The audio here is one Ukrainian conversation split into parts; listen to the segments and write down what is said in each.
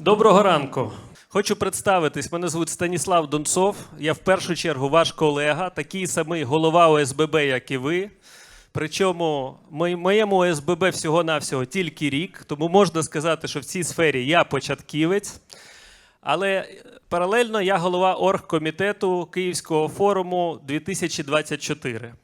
Доброго ранку. Хочу представитись. Мене звуть Станіслав Донцов. Я в першу чергу ваш колега, такий самий голова ОСББ, як і ви. Причому моєму ОСББ всього-навсього тільки рік, тому можна сказати, що в цій сфері я початківець. Але е, паралельно я голова оргкомітету Київського форуму 2024.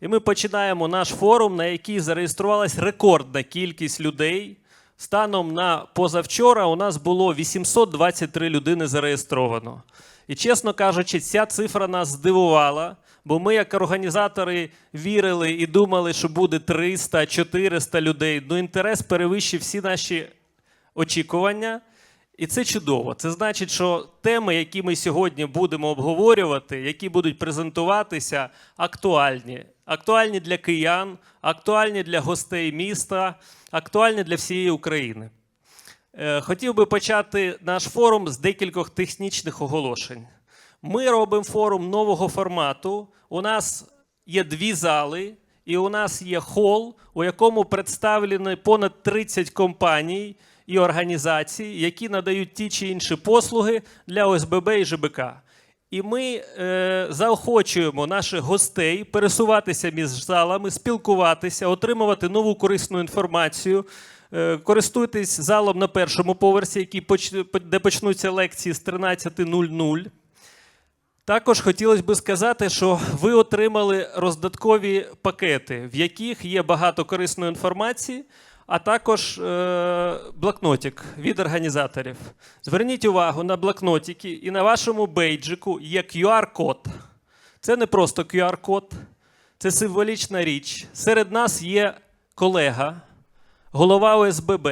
І ми починаємо наш форум, на який зареєструвалась рекордна кількість людей. Станом на позавчора у нас було 823 людини зареєстровано. І чесно кажучи, ця цифра нас здивувала, бо ми, як організатори, вірили і думали, що буде 300-400 людей. Ну, інтерес перевищив всі наші очікування. І це чудово. Це значить, що теми, які ми сьогодні будемо обговорювати, які будуть презентуватися, актуальні. Актуальні для киян, актуальні для гостей міста, актуальні для всієї України. Е, Хотів би почати наш форум з декількох технічних оголошень. Ми робимо форум нового формату. У нас є дві зали, і у нас є хол, у якому представлені понад 30 компаній і організацій, які надають ті чи інші послуги для ОСББ і ЖБК. І ми е, заохочуємо наших гостей пересуватися між залами, спілкуватися, отримувати нову корисну інформацію. Е, користуйтесь залом на першому поверсі, який поч- де почнуться лекції з 13.00. Також хотілося б сказати, що ви отримали роздаткові пакети, в яких є багато корисної інформації, а також е, блокнотик від організаторів. Зверніть увагу на блокнотики, і на вашому бейджику є QR-код. Це не просто QR-код, це символічна річ. Серед нас є колега, голова ОСББ,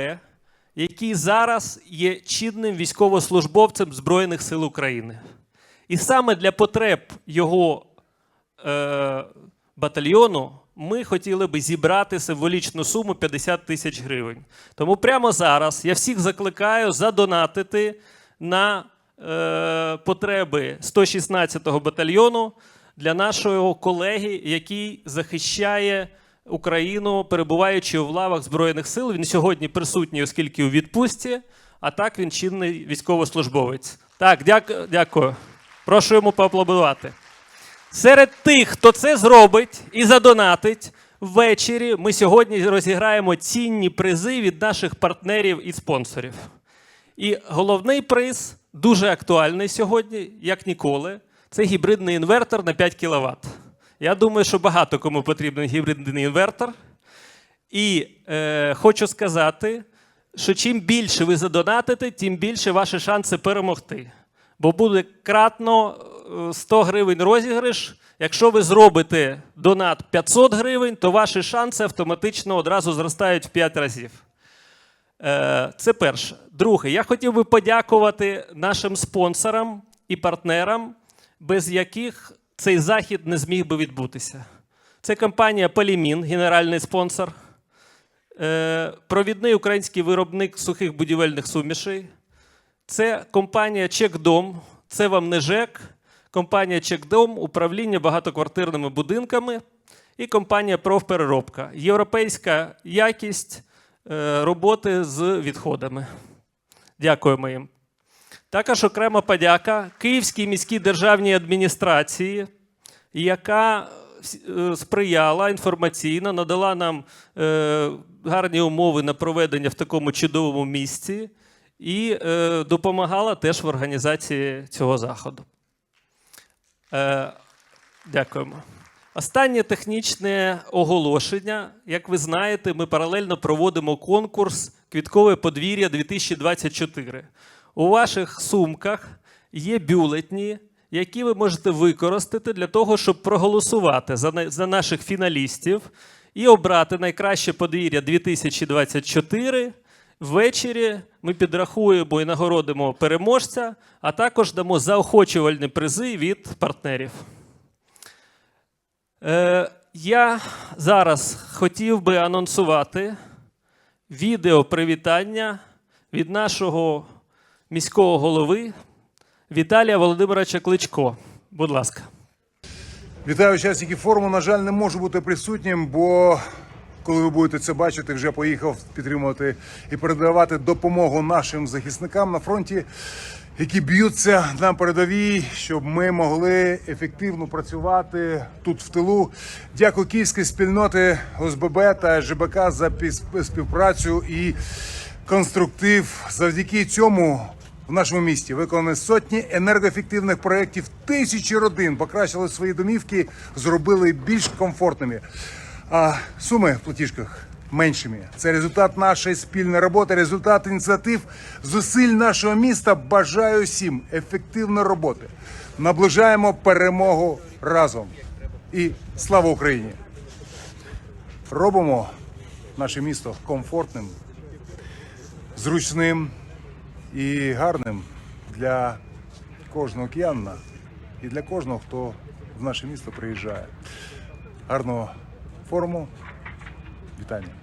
який зараз є чинним військовослужбовцем Збройних сил України. І саме для потреб його е, батальйону ми хотіли би зібрати символічну суму 50 тисяч гривень. Тому прямо зараз я всіх закликаю задонатити на е, потреби 116-го батальйону для нашого колеги, який захищає Україну, перебуваючи у лавах Збройних сил. Він сьогодні присутній, оскільки у відпустці, а так він чинний військовослужбовець. Так, дяк- дякую. Прошу йому поаплодувати. Серед тих, хто це зробить і задонатить, ввечері ми сьогодні розіграємо цінні призи від наших партнерів і спонсорів. І головний приз дуже актуальний сьогодні, як ніколи. Це гібридний інвертор на 5 кВт. Я думаю, що багато кому потрібен гібридний інвертор. І е, хочу сказати, що чим більше ви задонатите, тим більше ваші шанси перемогти. Бо буде кратно 100 гривень розіграш. Якщо ви зробите донат 500 гривень, то ваші шанси автоматично одразу зростають в 5 разів. Е, Це перше. Друге, я хотів би подякувати нашим спонсорам і партнерам, без яких цей захід не зміг би відбутися. Це компанія Полімін, генеральний спонсор, е, провідний український виробник сухих будівельних сумішей. Це компанія Чекдом, це вам не ЖЕК, компанія Чекдом, управління багатоквартирними будинками і компанія Профпереробка. Європейська якість е, роботи з відходами. Дякуємо їм. Також окрема подяка Київській міській державній адміністрації, яка е, сприяла інформаційно, надала нам е, гарні умови на проведення в такому чудовому місці і допомагала теж в організації цього заходу. Е, дякуємо. Останнє технічне оголошення. Як ви знаєте, ми паралельно проводимо конкурс Квіткове подвір'я 2024. У ваших сумках є бюлетні, які ви можете використати для того, щоб проголосувати за, на- за наших фіналістів і обрати найкраще подвір'я 2024. Ввечері ми підрахуємо і нагородимо переможця, а також дамо заохочувальні призи від партнерів. Е, я зараз хотів би анонсувати відео привітання від нашого міського голови Віталія Володимировича Кличко. Будь ласка. Вітаю учасників форуму. На жаль, не можу бути присутнім, бо коли ви будете це бачити, вже поїхав підтримувати і передавати допомогу нашим захисникам на фронті, які б'ються на передовій, щоб ми могли ефективно працювати тут в тилу. Дякую київській спільноти ОСББ та ЖБК за співпрацю і конструктив. Завдяки цьому в нашому місті виконані сотні енергоефективних проєктів, тисячі родин покращили свої домівки, зробили більш комфортними. А суми в платіжках меншими. Це результат нашої спільної роботи, результат ініціатив, зусиль нашого міста. Бажаю всім ефективної роботи. Наближаємо перемогу разом. І слава Україні! Робимо наше місто комфортним, зручним і гарним для кожного киянина і для кожного, хто в наше місто приїжджає. Гарного форуму. Вітання.